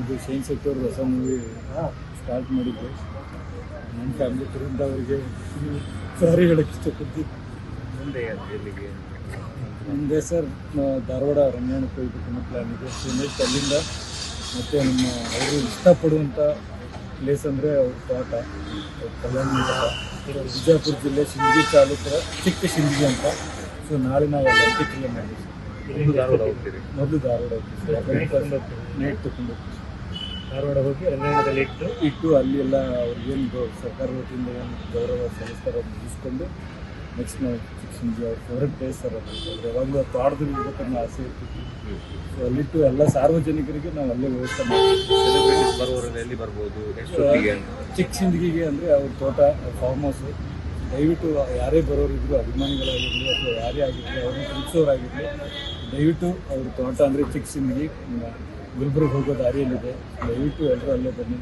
ಇದು science sector ಹೊಸ movie start ಮಾಡಿದ್ದೆ. ನನ್ನ ಫ್ಯಾಮಿಲಿ ಫ್ರೆಂಡ್ ಅವರಿಗೆ ಸಾರಿ ಹೇಳಕ್ಕೆ ಇಷ್ಟಪಡ್ತೀನಿ. ಮುಂದೆ ಎಲ್ಲಿಗೆ? ಮುಂದೆ ಸರ್ ಧಾರವಾಡ ರಂಗಾಯಣಕ್ಕೆ ಹೋಗ್ಬೇಕು ಅನ್ನೋ ಪ್ಲ್ಯಾನ್ ಇದೆ. ನೆಕ್ಸ್ಟ್ ಅಲ್ಲಿಂದ ಮತ್ತು ನಮ್ಮ ಅವರು ಇಷ್ಟಪಡುವಂಥ ಪ್ಲೇಸ್ ಅಂದರೆ ಅವ್ರ ತೋಟ ಕಲ್ಯಾಣ ಬಿಜಾಪುರ ಜಿಲ್ಲೆ ಸಿಂಧಿ ತಾಲೂಕಿನ ಚಿಕ್ಕ ಸಿಂಧಿ ಅಂತ. ಸೊ ನಾಳೆ ನಾವು ಅಲ್ಲಿ ಅಂತ್ಯಕ್ರಿಯೆ ಮಾಡಿದ್ವಿ ಇಲ್ಲಿಂದ ಧಾರವಾಡ ಹೋಗ್ತೀರಿ? ಮೊದಲು ಧಾರವಾಡ ಹೋಗ್ತೀವಿ. ನೈಟ್ ತಗೊಂಡು ಹೋಗ್ತೀವಿ. ಧಾರವಾಡ ಹೋಗಿ ರಂಗಾಯಣದಲ್ಲಿ ಇಟ್ಟು ಇಟ್ಟು ಅಲ್ಲಿ ಎಲ್ಲ ಅವ್ರಿಗೇನು ಸರ್ಕಾರ ವತಿಯಿಂದ ಏನು ಗೌರವ ಸಂಸ್ಕಾರ ಅದನ್ನ ಮುಗಿಸ್ಕೊಂಡು ನೆಕ್ಸ್ಟ್ ನಾವು ಸಂಜೆ ಅವ್ರ ಫೇವ್ರೆಟ್ ಪ್ಲೇಸ್ ಸರ್ ಅದು ಒಂದು ಯಾವಾಗಲೂ ತೋಟದಲ್ಲಿ ಇರ್ಬೇಕನ್ನೋ ಆಸೆ ಇರ್ತಿತ್ತು. ಸೊ ಅಲ್ಲಿಟ್ಟು ಎಲ್ಲ ಸಾರ್ವಜನಿಕರಿಗೆ ನಾವು ಅಲ್ಲೇ ವ್ಯವಸ್ಥೆ ಮಾಡ್ತೀವಿ. ಬರುವವರೆಲ್ಲ ಎಲ್ಲಿ ಬರ್ಬೋದು? ಚಿಕ್ಕ ಸಿಂದಗಿಗೆ ಅಂದರೆ ಅವ್ರ ತೋಟ ಫಾರ್ಮ್ ಹೌಸು ದಯವಿಟ್ಟು ಯಾರೇ ಬರೋರಿದ್ರು ಅಭಿಮಾನಿಗಳಾಗಿರಲಿ ಅಥವಾ ಯಾರೇ ಆಗಿರಲಿ ಅವ್ರನ್ನ ಪ್ರೀತಿಸೋರಾಗಿರಲಿ ದಯವಿಟ್ಟು ಅವ್ರ ತೋಟ ಅಂದರೆ ಚಿಕ್ಕ ಸಿಂದಗಿ ಗುಲ್ಬರ್ಗ ಹೋಗೋ ದಾರಿಯಲ್ಲಿದೆ. ದಯವಿಟ್ಟು ಎಲ್ಲರೂ ಅಲ್ಲೇ ಬನ್ನಿ.